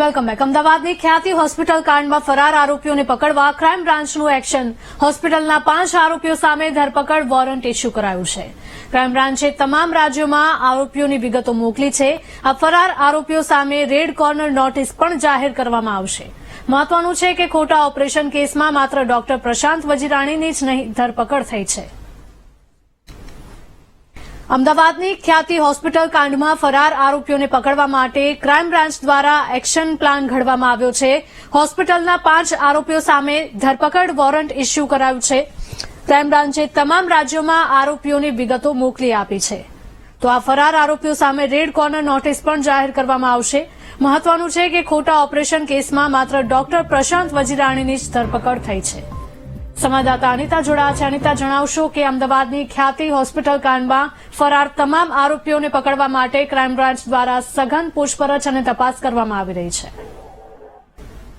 Welcome back. અમદાવાદની ખ્યાતિ hospital કાંડમાં ફરાર આરોપીઓને પકડવા ક્રાઇમ બ્રાન્ચનું એક્શન. હોસ્પિટલના પાંચ આરોપીઓ સામે ધરપકડ વોરંટ ઇસ્યુ કરાયું છે. ક્રાઇમ બ્રાન્ચે તમામ રાજ્યોમાં આરોપીઓની વિગતો મોકલી છે. આ ફરાર આરોપીઓ સામે રેડ કોર્નર નોટિસ પણ જાહેર કરવામાં આવશે. મહત્વનું છે કે ખોટા ઓપરેશન કેસમાં માત્ર ડોક્ટર પ્રશાંત વજીરાણીની જ નહીં, ધરપકડ થઈ છે. અમદાવાદની ખ્યાતિ હોસ્પિટલ કાંડમાં ફરાર આરોપીઓને પકડવા માટે ક્રાઇમ બ્રાન્ચ દ્વારા એક્શન પ્લાન ઘડવામાં આવ્યો છે. હોસ્પિટલના પાંચ આરોપીઓ સામે ધરપકડ વોરંટ ઇસ્યુ કરાયું છે. ક્રાઇમ બ્રાન્ચે તમામ રાજ્યોમાં આરોપીઓની વિગતો મોકલી આપી છે. તો આ ફરાર આરોપીઓ સામે રેડ કોર્નર નોટિસ પણ જાહેર કરવામાં આવશે. મહત્વનું છે કે ખોટા ઓપરેશન કેસમાં માત્ર ડોક્ટર પ્રશાંત વજીરાણીની જ ધરપકડ થઈ છે. સંવાદદાતા અનિતા જોડાયા છે. અનિતા, જણાવશો કે અમદાવાદની ખ્યાતિ હોસ્પિટલ કાંડમાં ફરાર તમામ આરોપીઓને પકડવા માટે ક્રાઇમ બ્રાન્ચ દ્વારા સઘન પૂછપરછ અને તપાસ કરવામાં આવી રહી છે.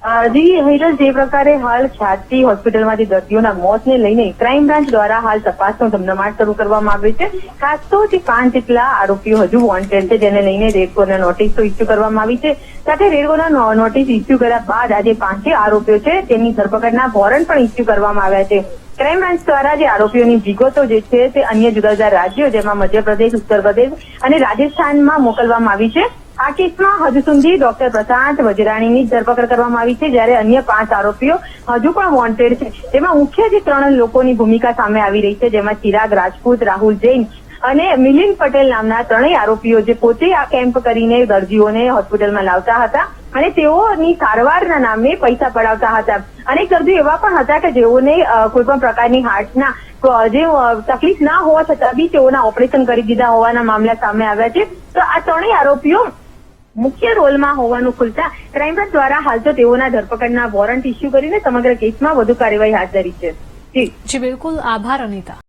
જી હિરલ જે પ્રકારે હાલ ખ્યાતિ હોસ્પિટલમાંથી દર્દીઓના મોતને લઈને ક્રાઇમ બ્રાન્ચ દ્વારા હાલ તપાસનો ધમધમાટ શરૂ કરવામાં આવ્યો છે. ખાસ તો જે પાંચ જેટલા આરોપીઓ હજુ વોન્ટેડ છે, જેને લઈને રેડકોના નોટિસ તો ઇસ્યુ કરવામાં આવી છે. સાથે રેડકોના નોટિસ ઇસ્યુ કર્યા બાદ આજે પાંચે આરોપીઓ છે તેમની ધરપકડના વોરંટ પણ ઇસ્યુ કરવામાં આવ્યા છે. ક્રાઇમ બ્રાન્ચ દ્વારા જે આરોપીઓની વિગતો જે છે, તે અન્ય જુદા જુદા રાજ્યો, જેમાં મધ્યપ્રદેશ, ઉત્તર પ્રદેશ અને રાજસ્થાનમાં મોકલવામાં આવી છે. આ કેસમાં હજુ સુધી ડોક્ટર પ્રશાંત વજરાણીની ધરપકડ કરવામાં આવી છે, જ્યારે અન્ય પાંચ આરોપીઓ હજુ પણ વોન્ટેડ છે. તેમાં મુખ્ય જે ત્રણ લોકોની ભૂમિકા સામે આવી રહી છે, જેમાં ચિરાગ રાજપૂત, રાહુલ જૈન અને મિલિંદ પટેલ નામના ત્રણેય આરોપીઓ જે પોતે આ કેમ્પ કરીને દર્દીઓને હોસ્પિટલમાં લાવતા હતા અને તેઓની સારવારના નામે પૈસા પડાવતા હતા. અનેક દર્દીઓ એવા પણ હતા કે જેઓને કોઈ પણ પ્રકારની હાર્ટના જે તકલીફ ના હોવા છતાં બી તેઓના ઓપરેશન કરી દીધા હોવાના મામલા સામે આવ્યા છે. તો આ ત્રણેય આરોપીઓ મુખ્ય રોલમાં હોવાનું ખુલતા ક્રાઇમ બ્રાન્ચ દ્વારા હાલ તો તેઓના ધરપકડના વોરંટ ઇસ્યુ કરીને સમગ્ર કેસમાં વધુ કાર્યવાહી હાથ ધરી છે. જી, બિલકુલ. આભાર, અનિતા.